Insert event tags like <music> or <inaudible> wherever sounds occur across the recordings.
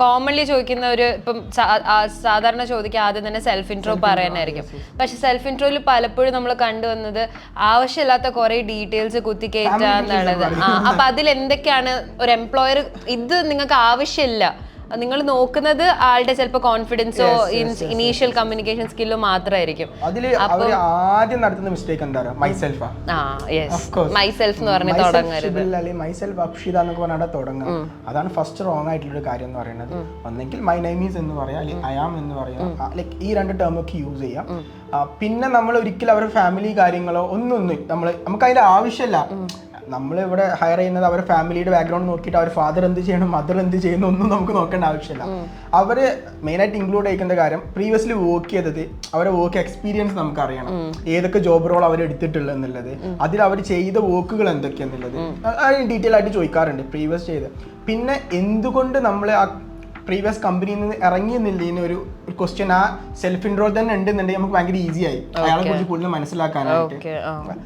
Commonly ചോദിക്കുന്ന ഒരു ഇപ്പം സാധാരണ ചോദിക്കുക ആദ്യം തന്നെ സെൽഫ് ഇൻട്രോ പറയാനായിരിക്കും പക്ഷെ സെൽഫ് ഇൻട്രോയിൽ പലപ്പോഴും നമ്മൾ കണ്ടുവന്നത് ആവശ്യമില്ലാത്ത കുറെ ഡീറ്റെയിൽസ് കുത്തിക്കയറ്റുക എന്നുള്ളത് ആ അപ്പൊ അതിൽ എന്തൊക്കെയാണ് ഒരു എംപ്ലോയർ ഇത് നിങ്ങൾക്ക് ആവശ്യമില്ല. നിങ്ങൾ നോക്കുന്നത് ആളുടെ ചിലപ്പോൾ കോൺഫിഡൻസോ ഇനീഷ്യൽ കമ്മ്യൂണിക്കേഷൻ സ്കില്ലോ മാത്രമായിരിക്കും അതിൽ ആദ്യം നടത്തുന്ന മിസ്റ്റേക്ക് എന്താ പറയുക ആ. യെസ് മൈ എന്ന് പറഞ്ഞ് തുടങ്ങരുത്. മൈസെൽഫ് അക്ഷിത എന്നൊക്കെ പറഞ്ഞാൽ തുടങ്ങുക. അതാണ് ഫസ്റ്റ് റോങ് ആയിട്ടുള്ള ഒരു കാര്യം എന്ന് പറയുന്നത്. ഒന്നെങ്കിൽ മൈ നൈമീസ് എന്ന് പറയാം അല്ലെങ്കിൽ അയാം എന്ന് പറയാം. ലൈക്ക് ഈ രണ്ട് ടേം ഒക്കെ യൂസ് ചെയ്യാം. പിന്നെ നമ്മൾ ഒരിക്കലും അവരുടെ ഫാമിലി കാര്യങ്ങളോ ഒന്നും നമ്മൾ നമുക്ക് അതിന്റെ ആവശ്യമില്ല നമ്മൾ ഇവിടെ ഹയർ ചെയ്യുന്നത് അവരുടെ ഫാമിലിയുടെ ബാക്ക്ഗ്രൗണ്ട് നോക്കിയിട്ട് അവർ ഫാദർ എന്ത് ചെയ്യണം മദർ എന്ത് ചെയ്യുന്നു ഒന്നും നമുക്ക് നോക്കേണ്ട ആവശ്യമില്ല. അവർ മെയിനായിട്ട് ഇൻക്ലൂഡ് ചെയ്യേണ്ട കാര്യം പ്രീവിയസ്ലി വർക്ക് ചെയ്തത് അവരെ വർക്ക് എക്സ്പീരിയൻസ് നമുക്ക് അറിയണം. ഏതൊക്കെ ജോബ് റോൾ അവർ എടുത്തിട്ടുള്ളത് എന്നുള്ളത്. അതിൽ അവർ ചെയ്ത വർക്കുകൾ എന്തൊക്കെയാന്നുള്ളത്. ഡീറ്റെയിൽ ആയിട്ട് ചോദിക്കാറുണ്ട് പ്രീവിയസ് ചെയ്ത്. പിന്നെ എന്തുകൊണ്ട് നമ്മൾ ആ പ്രീവിയസ് കമ്പനിയിൽ നിന്ന് ഇറങ്ങി എന്നുള്ളതിന് ഒരു ക്വസ്റ്റ്യൻ ആ സെൽഫ് ഇൻട്രോൾ തന്നെ ഉണ്ടെന്നുണ്ടെങ്കിൽ നമുക്ക് ഭയങ്കര ഈസി ആയി. അയാളെ കുറിച്ച് കൂടുതൽ മനസ്സിലാക്കാനായിട്ട്.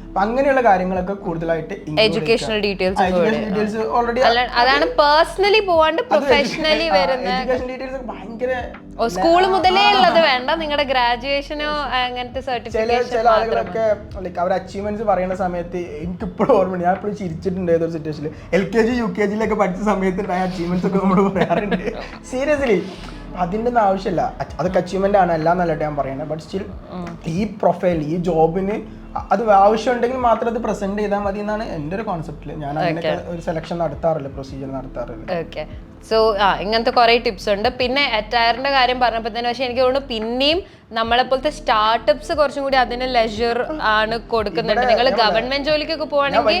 അപ്പൊ അങ്ങനെയുള്ള കാര്യങ്ങളൊക്കെ കൂടുതലായിട്ട് എഡ്യൂക്കേഷണൽ ഡീറ്റെയിൽസ് ഡീറ്റെയിൽസ് ഓൾറെഡി അതാണ് പേഴ്സണലി പോവാണ്ട് പ്രൊഫഷണലി വരുന്ന എഡ്യൂക്കേഷൻ ഡീറ്റെയിൽസ് ഭയങ്കര ഓ സ്കൂൾ മുതലേ ഉള്ളത് വേണ്ട. നിങ്ങളുടെ ഗ്രാജുവേഷനോ അങ്ങനത്തെ സർട്ടിഫിക്കറ്റ് ചില ആളുകളൊക്കെ ലൈക്ക് അവർ അച്ചീവ്മെന്റ്സ് പറയുന്ന സമയത്ത് എനിക്ക് ഇപ്പോഴും ഓർമ്മ ഞാൻ ഇപ്പോഴും ചിരിച്ചിട്ടുണ്ട് ഏതൊരു സിറ്റുവേഷനിൽ L K G U K ജിയിലൊക്കെ പഠിച്ച സമയത്ത് അച്ചീവ്മെന്റ്സ് ഒക്കെ നമ്മൾ പറയാറുണ്ട്. <laughs> സീരിയസ്ലി അതിന്റെ ഒന്നും ആവശ്യമില്ല അതൊക്കെ അച്ചീവ്മെന്റ് ആണ് എല്ലാം നല്ലതായിട്ട് ഞാൻ പറയുന്നത്. ബട്ട് സ്റ്റിൽ ഈ പ്രൊഫൈൽ ഈ ജോബിന് അത് ആവശ്യമുണ്ടെങ്കിൽ മാത്രം അത് പ്രസന്റ് ചെയ്താൽ മതി എന്നാണ് എന്റെ ഒരു കോൺസെപ്റ്റിൽ ഞാൻ അതിനൊക്കെ ഒരു സെലക്ഷൻ നടത്താറില്ല പ്രൊസീജിയർ നടത്താറില്ല? ഓക്കെ സോ ആ ഇങ്ങനത്തെ കുറേ ടിപ്സ് ഉണ്ട്. പിന്നെ അറ്റയറിന്റെ കാര്യം പറഞ്ഞപ്പോൾ തന്നെ പക്ഷെ എനിക്ക് തോന്നുന്നു പിന്നെയും നമ്മളെപ്പോലത്തെ സ്റ്റാർട്ടപ്സ് കുറച്ചും കൂടി അതിന് ലെഷർ ആണ് കൊടുക്കുന്നുണ്ട്. നിങ്ങൾ ഗവൺമെന്റ് ജോലിക്കൊക്കെ പോവാണെങ്കിൽ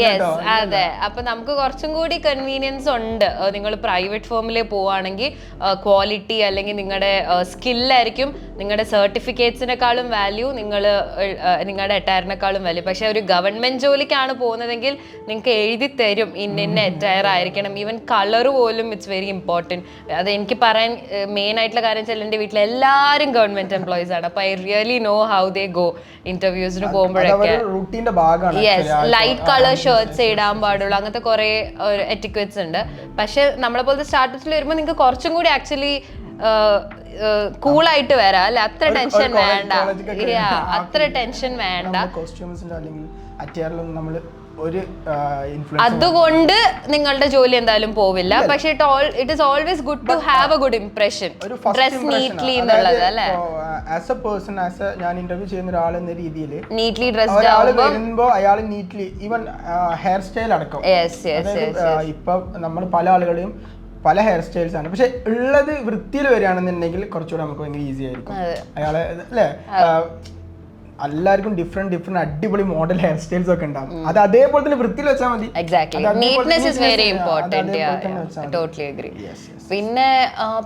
യെസ് അതെ. അപ്പൊ നമുക്ക് കുറച്ചും കൂടി കൺവീനിയൻസ് ഉണ്ട്. നിങ്ങൾ പ്രൈവറ്റ് ഫോമിൽ പോവാണെങ്കിൽ ക്വാളിറ്റി അല്ലെങ്കിൽ നിങ്ങളുടെ സ്കില്ലായിരിക്കും നിങ്ങളുടെ സർട്ടിഫിക്കറ്റ്സിനെക്കാളും വാല്യൂ നിങ്ങൾ നിങ്ങളുടെ എറ്റയറിനെക്കാളും വാല്യൂ പക്ഷെ ഒരു ഗവൺമെന്റ് ജോലിക്കാണ് പോകുന്നതെങ്കിൽ നിങ്ങൾക്ക് എഴുതി തരും. ഇന്ന ഇന്ന എറ്റയർ ആയിരിക്കണം. ഈവൻ കളർ പോലും ഇറ്റ്സ് വെരി ഇമ്പോർട്ടന്റ് അത് എനിക്ക് പറയാൻ മെയിൻ ആയിട്ടുള്ള കാര്യം വെച്ചാൽ എന്റെ വീട്ടിൽ എല്ലാവരും ഗവൺമെന്റ് എംപ്ലോയീസ് ആണ്. അപ്പൊ I really know how they go ഇന്റർവ്യൂസിന് പോകുമ്പോഴൊക്കെ യെസ് ലൈറ്റ് കളർ ഷർട്ട്സ് ഇടാൻ പാടുള്ളൂ. അങ്ങനത്തെ കുറെ എറ്റിക്വറ്റ്സ് ഉണ്ട്. പക്ഷെ നമ്മളെ പോലത്തെ സ്റ്റാർട്ടപ്സിൽ വരുമ്പോൾ നിങ്ങൾക്ക് കുറച്ചും കൂടി ആക്ച്വലി കൂളായിട്ട് വരാം. അല്ലെ? അത്ര ടെൻഷൻ വേണ്ട. അത്ര ടെൻഷൻ വേണ്ട. കോസ്റ്റ്യൂംസിന്റെ അല്ലെങ്കിൽ അറ്റയറിലൊന്നും നമ്മൾ ഒരു ഇൻഫ്ലുവൻസ് അതുകൊണ്ട് നിങ്ങളുടെ ജോലി എന്തായാലും പോവില്ല. പക്ഷെ it is always good to have a good impression dress neatly എന്നുള്ളത് അല്ലെ? As a person as a ഞാൻ ഇന്റർവ്യൂ ചെയ്യുന്ന ഒരാൾ എന്ന രീതിയിൽ നീറ്റ്ലി ഡ്രസ്ഡ് ഒരാൾ ആവുമ്പോൾ വരുമ്പോ അയാൾ നീറ്റ്ലി ഈവൻ ഹെയർ സ്റ്റൈൽ അടക്കം. യെസ് യെസ് യെസ് ഇപ്പോ ഇപ്പൊ നമ്മൾ പല ആളുകളെയും പല ഹെയർ സ്റ്റൈൽസ് ആണ്. പക്ഷെ ഉള്ളത് വൃത്തിയിൽ വരികയാണെന്നുണ്ടെങ്കിൽ കുറച്ചുകൂടെ നമുക്ക് ഭയങ്കര ഈസി ആയിരിക്കും. അയാളെ അല്ലേ? എല്ലാവർക്കും ഡിഫറെന്റ് ഡിഫറെന്റ് അടിപൊളി മോഡൽ ഹെയർ സ്റ്റൈൽസ് ഒക്കെ ഉണ്ടാവും. അത് അതേപോലെ തന്നെ വൃത്തിയിൽ വെച്ചാൽ മതി. പിന്നെ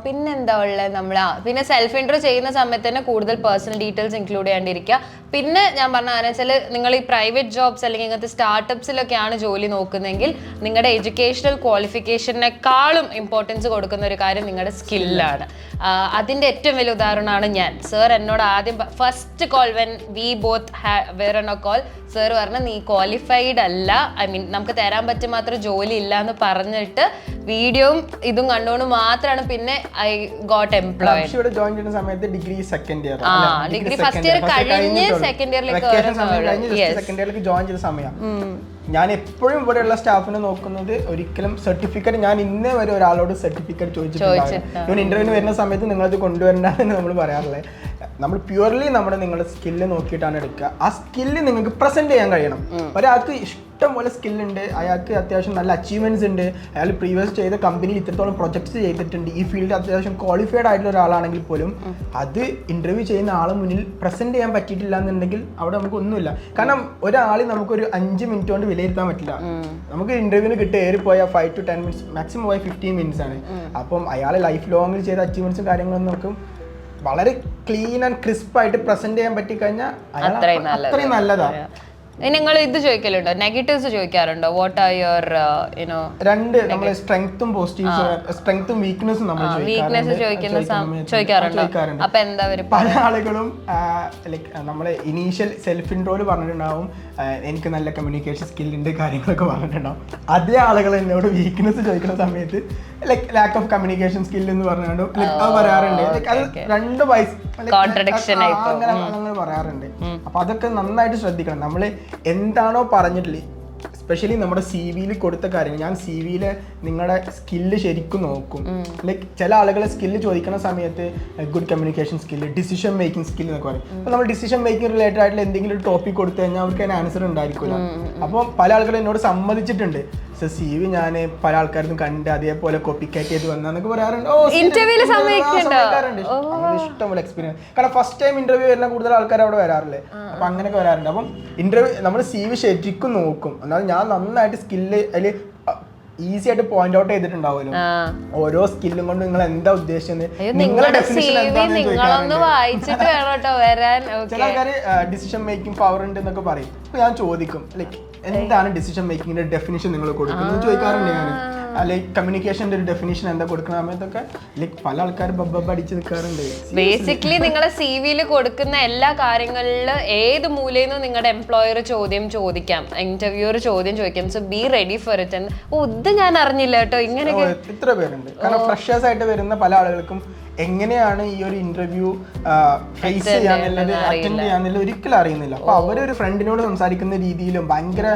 പിന്നെന്താ പിന്നെ ഉള്ളത് നമ്മൾ പിന്നെ സെൽഫ് ഇൻട്രോ ചെയ്യുന്ന സമയത്ത് തന്നെ കൂടുതൽ പേഴ്സണൽ ഡീറ്റെയിൽസ് ഇൻക്ലൂഡ് ചെയ്യാണ്ടിരിക്കുക. പിന്നെ ഞാൻ പറഞ്ഞ കാരണം വെച്ചാൽ നിങ്ങൾ ഈ പ്രൈവറ്റ് ജോബ്സ് അല്ലെങ്കിൽ ഇങ്ങനത്തെ സ്റ്റാർട്ടപ്സിലൊക്കെയാണ് ജോലി നോക്കുന്നതെങ്കിൽ നിങ്ങളുടെ എഡ്യൂക്കേഷണൽ ക്വാളിഫിക്കേഷനേക്കാളും ഇമ്പോർട്ടൻസ് കൊടുക്കുന്ന ഒരു കാര്യം നിങ്ങളുടെ സ്കില്ലാണ് അതിന്റെ ഏറ്റവും വലിയ ഉദാഹരണമാണ് ഞാൻ. സർ എന്നോട് ആദ്യം first call when we both ah where a call sir പറഞ്ഞു നീ ക്വാളിഫൈഡ് അല്ല. ഐ മീൻ നമുക്ക് തരാൻ പറ്റും മാത്രം ജോലി ഇല്ല എന്ന് പറഞ്ഞിട്ട് വീഡിയോയും ഇതും കണ്ടുകൊണ്ട് മാത്രമാണ് പിന്നെ ഐ ഗോട്ട് എംപ്ലോയ് ജോയിൻ ചെയ്യുന്ന സമയത്ത് ഡിഗ്രി സെക്കൻഡ് ഇയർ ആ, ഡിഗ്രി ഫസ്റ്റ് ഇയർ കഴിഞ്ഞ് സെക്കൻഡ് ഇയറിലേക്ക് ജോയിൻ ചെയ്ത സമയം ഞാൻ എപ്പോഴും ഇവിടെയുള്ള സ്റ്റാഫിനെ നോക്കുന്നത് ഒരിക്കലും സർട്ടിഫിക്കറ്റ് ഞാൻ ഇന്നേ വരെ ഒരാളോട് സർട്ടിഫിക്കറ്റ് ചോദിച്ചിട്ടില്ല ഇവൻ ഇന്റർവ്യൂവിന് വരുന്ന സമയത്ത് നിങ്ങളത് കൊണ്ടുവരണ്ടെന്ന് നമ്മൾ പറയാറുള്ളത് നമ്മൾ പ്യുവർലി നമ്മുടെ നിങ്ങളുടെ സ്കില്ല് നോക്കിയിട്ടാണ് എടുക്കുക. ആ സ്കില്ല് നിങ്ങൾക്ക് പ്രസന്റ് ചെയ്യാൻ കഴിയണം. ഒരാൾക്ക് ഇഷ്ടം പോലെ സ്കില്ലുണ്ട് അയാൾക്ക് അത്യാവശ്യം നല്ല അച്ചീവ്മെന്റ്സ് ഉണ്ട്. അയാൾ പ്രീവിയസ് ചെയ്ത കമ്പനിയിൽ ഇത്രത്തോളം പ്രൊജക്ട്സ് ചെയ്തിട്ടുണ്ട്. ഈ ഫീൽഡിൽ അത്യാവശ്യം ക്വാളിഫൈഡ് ആയിട്ടുള്ള ഒരാളാണെങ്കിൽ പോലും അത് ഇന്റർവ്യൂ ചെയ്യുന്ന ആളെ മുന്നിൽ പ്രസന്റ് ചെയ്യാൻ പറ്റിയിട്ടില്ല എന്നുണ്ടെങ്കിൽ അവിടെ നമുക്ക് ഒന്നുമില്ല. കാരണം ഒരാളെ നമുക്കൊരു അഞ്ച് മിനിറ്റ് കൊണ്ട് വിലയിരുത്താൻ പറ്റില്ല. നമുക്ക് ഇന്റർവ്യൂവിന് കിട്ടിയ ഏറി പോയാൽ five to ten minutes maximum പോയ ഫിഫ്റ്റീൻ മിനിറ്റ്സ് ആണ്. അപ്പം അയാൾ ലൈഫ് ലോങ്ങിൽ ചെയ്ത അച്ചീവ്മെന്റ്സും കാര്യങ്ങളും നമുക്ക് വളരെ ക്ലീൻ ആൻഡ് ക്രിസ്പ് ആയിട്ട് പ്രസന്റ് ചെയ്യാൻ പറ്റി കഴിഞ്ഞാൽ അത്രയും നല്ലതാണ് നിങ്ങൾ ഇത് ചോദിക്കലുണ്ടോ? Negatives ചോദിക്കാറുണ്ടോ? What are your you know രണ്ട് നമ്മൾ സ്ട്രെങ്ത്തും പോസിറ്റീവ്സ് സ്ട്രെങ്ത്തും വീക്ക്നെസ്സും നമ്മൾ വീക്ക്നെസ് ചോദിക്കുന്ന ചോദിക്കാറുണ്ടോ? അപ്പൊ എന്താ വരും പല ആളുകളും ലൈക് നമ്മളെ ഇനീഷ്യൽ സെൽഫ് ഇൻട്രോയിൽ പറഞ്ഞിട്ടുണ്ടാവും എനിക്ക് നല്ല കമ്മ്യൂണിക്കേഷൻ സ്കില്ലിന്റെ കാര്യങ്ങളൊക്കെ പറഞ്ഞിട്ടുണ്ടാവും. അതേ ആളുകൾ എന്നോട് വീക്ക്നെസ് ചോദിക്കുന്ന സമയത്ത് like lack of communication skill എന്ന് പറഞ്ഞുകൊണ്ട് അത് പറയാറുണ്ട്. അത് രണ്ട് വയസ്സ് അങ്ങനെ പറയാറുണ്ട്. അപ്പൊ അതൊക്കെ നന്നായിട്ട് ശ്രദ്ധിക്കണം. നമ്മൾ എന്താണോ പറഞ്ഞിട്ടില്ലേ? സ്പെഷ്യലി നമ്മുടെ സി വിയിൽ കൊടുത്ത കാര്യം ഞാൻ സി വിയിൽ നിങ്ങളുടെ സ്കില്ല് ശരിക്കും നോക്കും. ലൈക്ക് ചില ആളുകളെ സ്കില്ല് ചോദിക്കുന്ന സമയത്ത് good communication skill decision making skill എന്നൊക്കെ പറയും. അപ്പോൾ നമ്മൾ ഡിസിഷൻ മേക്കിംഗ് റിലേറ്റഡ് ആയിട്ടുള്ള എന്തെങ്കിലും ഒരു ടോപ്പിക് കൊടുത്തു കഴിഞ്ഞാൽ അവർക്ക് അതിന് ആൻസർ ഉണ്ടായിരിക്കില്ല അപ്പോൾ പല ആളുകളും എന്നോട് സമ്മതിച്ചിട്ടുണ്ട്. സർ സി വി ഞാൻ പല ആൾക്കാരും കണ്ട് അതേപോലെ കോപ്പി കാറ്റ് ചെയ്ത് വന്നൊക്കെ പറയാറുണ്ട്. ഓ സമ്മതിക്കുന്നുണ്ടോ? ഇഷ്ടംപോലെ എക്സ്പീരിയൻസ് കാരണം ഫസ്റ്റ് ടൈം ഇന്റർവ്യൂ വരുന്ന കൂടുതൽ ആൾക്കാർ അവിടെ വരാറില്ലേ? അപ്പൊ അങ്ങനെയൊക്കെ വരാറുണ്ട്. അപ്പം ഇന്റർവ്യൂ നമ്മൾ സി വി ശരിക്കും നോക്കും. എന്നാൽ ഞാൻ നന്നായിട്ട് സ്കില്ല് അതിൽ ഈസി ആയിട്ട് പോയിന്റ് ഔട്ട് ചെയ്തിട്ടുണ്ടാവുമല്ലോ. ഓരോ സ്കില്ലും കൊണ്ട് നിങ്ങൾ എന്താ ഉദ്ദേശിച്ചത്? നിങ്ങളുടെ ഡെഫിനിഷൻ എന്താണെന്ന് ചോദിക്കാറുണ്ട്. ചില ആൾക്കാർ ഡിസിഷൻ മേക്കിംഗ് പവർ ഉണ്ട് എന്നൊക്കെ പറയും. ഞാൻ ചോദിക്കും ലൈക്ക് എന്താണ് ഡിസിഷൻ മേക്കിംഗിന്റെ ഡെഫിനിഷൻ നിങ്ങൾ കൊടുക്കുന്നത്? ചോദിക്കാറുണ്ട് ഞാൻ ലൈക്ക് കമ്മ്യൂണിക്കേഷന്റെ ഒരു ഡെഫിനേഷൻ എന്താ കൊടുക്കുന്ന സമയത്തൊക്കെ ലൈക്ക് പല ആൾക്കാർ ബബ്ബ അടിച്ച് നിൽക്കാറുണ്ട് ബേസിക്കലി നിങ്ങളെ സി വിയിൽ കൊടുക്കുന്ന എല്ലാ കാര്യങ്ങളിലും ഏത് മൂലയിൽ നിന്നും നിങ്ങളുടെ എംപ്ലോയർ ചോദ്യം ചോദിക്കാം? ഇന്റർവ്യൂർ ചോദ്യം ചോദിക്കാം. So be ready for it ഓ ഇത് ഞാൻ അറിഞ്ഞില്ല കേട്ടോ. ഇങ്ങനെ ഇത്ര പേരുണ്ട്? കാരണം ഫ്രഷേഴ്സ് ആയിട്ട് വരുന്ന പല ആളുകൾക്കും എങ്ങനെയാണ് ഈ ഒരു ഇന്റർവ്യൂ ഫേസ് ചെയ്യാന്നുള്ളത് അറ്റൻഡ് ചെയ്യാന്നുള്ളത് ഒരിക്കലും അറിയുന്നില്ല. അപ്പൊ അവരൊരു ഫ്രണ്ടിനോട് സംസാരിക്കുന്ന രീതിയിലും ഭയങ്കര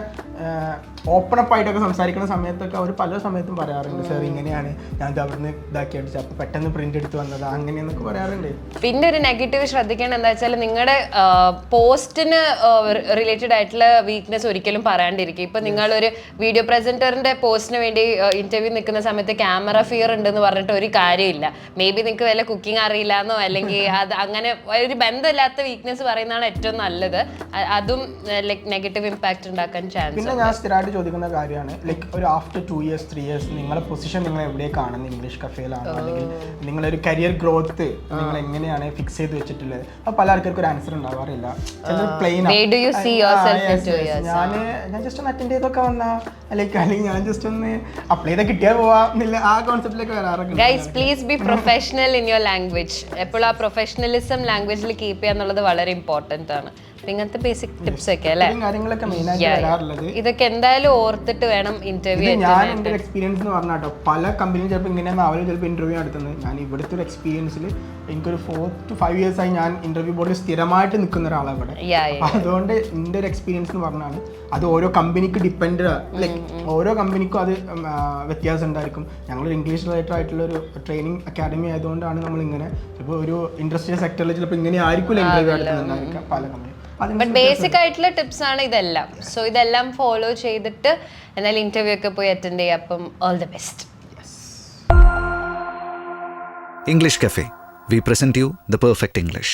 ഓപ്പൺ അപ്പ് ആയിട്ടൊക്കെ സംസാരിക്കുന്ന സമയത്തൊക്കെ അവർ പല സമയത്തും പറയാറുണ്ട് സാർ ഇങ്ങനെയാണ്. ഞാൻ ഇത് അവിടുന്ന് ഇതാക്കി അടിച്ചു അപ്പൊ പെട്ടെന്ന് പ്രിന്റ് എടുത്ത് വന്നത്. അങ്ങനെയെന്നൊക്കെ പറയാറുണ്ട്. പിന്നെ ഒരു നെഗറ്റീവ് ശ്രദ്ധിക്കേണ്ട എന്താ വെച്ചാൽ നിങ്ങളുടെ പോസ്റ്റിന് റിലേറ്റഡ് ആയിട്ടുള്ള വീക്ക്നെസ് ഒരിക്കലും പറയാണ്ടിരിക്കും ഇപ്പൊ നിങ്ങൾ ഒരു വീഡിയോ പ്രസന്ററിന്റെ പോസ്റ്റിന് വേണ്ടി ഇന്റർവ്യൂ നിൽക്കുന്ന സമയത്ത് ക്യാമറ ഫിയർ ഉണ്ടെന്ന് പറഞ്ഞിട്ട് ഒരു കാര്യമില്ല. മേ ബി നിങ്ങൾക്ക് വല്ല കുക്കിംഗ് അറിയില്ല എന്നോ അല്ലെങ്കിൽ <laughs> അത് അങ്ങനെ ഒരു ബന്ധമില്ലാത്ത വീക്ക്നെസ് പറയുന്നതാണ് ഏറ്റവും നല്ലത്. അതും ലൈക് നെഗറ്റീവ് ഇമ്പാക്ട് ഉണ്ടാക്കാൻ ചാൻസ് പിന്നെ ഞാൻ സ്ഥിരമായിട്ട് ചോദിക്കുന്ന കാര്യമാണ്. ലൈക്ക് ഒരു after two years three years നിങ്ങളുടെ പൊസിഷൻ നിങ്ങൾ എവിടെ കാണുന്നത്? ഇംഗ്ലീഷ് കഫേയിലാണ് അല്ലെങ്കിൽ നിങ്ങളൊരു കരിയർ ഗ്രോത്ത് നിങ്ങൾ എങ്ങനെയാണ് ഫിക്സ് ചെയ്ത് വെച്ചിട്ടുള്ളത്? അപ്പോൾ പല ആൾക്കാർക്ക് ഒരു ആൻസർ ഉണ്ടാവാറില്ല. പ്ലെയിൻ ഞാൻ ഞാൻ ജസ്റ്റ് ഒന്ന് അറ്റൻഡ് ചെയ്തൊക്കെ വന്നാ ലൈക്ക് അല്ലെങ്കിൽ ഞാൻ ജസ്റ്റ് ഒന്ന് അപ്ലൈ ചെയ്താൽ കിട്ടിയാൽ പോവാന്നില്ല ആ കോൺസെപ്റ്റിലേക്ക് വരാറൊക്കെ. Guys please be professional in your language എപ്പോഴും ആ പ്രൊഫഷണലിസം ലാംഗ്വേജിൽ കീപ്പ് ചെയ്യുക എന്നുള്ളത് വളരെ ഇമ്പോർട്ടന്റ് ആണ്. ഇങ്ങനത്തെ ബേസിക് ടിപ്സ് ഒക്കെ അല്ലേ? കാര്യങ്ങളൊക്കെ മെയിനായിട്ട് വരാറുള്ളത്. ഇതൊക്കെ എന്തായാലും ഓർത്തിട്ട് വേണം ഇന്റർവ്യൂ ഞാൻ എന്റെ ഒരു എക്സ്പീരിയൻസ് എന്ന് പറഞ്ഞാൽ കേട്ടോ പല കമ്പനിയും ചിലപ്പോൾ ഇങ്ങനെയാണ് അവർ ചിലപ്പോൾ ഇന്റർവ്യൂ നടത്തുന്നത്. ഞാൻ ഇവിടുത്തെ ഒരു എക്സ്പീരിയൻസിൽ എനിക്കൊരു ഫോർ ടു ഫൈവ് ഇയേഴ്സ് ആയി ഞാൻ ഇന്റർവ്യൂ ബോർഡിൽ സ്ഥിരമായിട്ട് നിൽക്കുന്ന ഒരാളാണ് ഇവിടെ അതുകൊണ്ട് എന്റെ ഒരു എക്സ്പീരിയൻസ് എന്ന് പറഞ്ഞാൽ അത് ഓരോ കമ്പനിക്ക് ഡിപ്പെൻഡ് ലൈക്ക് ഓരോ കമ്പനിക്കും അത് വ്യത്യാസം ഉണ്ടായിരിക്കും. ഞങ്ങൾ ഇംഗ്ലീഷ് റിലേറ്റഡ് ആയിട്ടുള്ള ഒരു ട്രെയിനിങ് അക്കാഡമി ആയതുകൊണ്ടാണ് നമ്മൾ ഇങ്ങനെ ഇപ്പോൾ ഒരു ഇൻഡസ്ട്രിയൽ സെക്ടറിൽ ചിലപ്പോൾ ഇങ്ങനെ ആയിരിക്കില്ല ഇന്റർവ്യൂ എടുക്കുന്നുണ്ടായിരിക്കാം പല കമ്പനി ബട്ട് ബേസിക് ആയിട്ടുള്ള ടിപ്സ് ആണ് ഇതെല്ലാം. സോ ഇതെല്ലാം ഫോളോ ചെയ്തിട്ട് എന്നാൽ ഇന്റർവ്യൂ ഒക്കെ പോയി അറ്റൻഡ് ചെയ്യാം. അപ്പം all the best English cafe we present you the perfect English.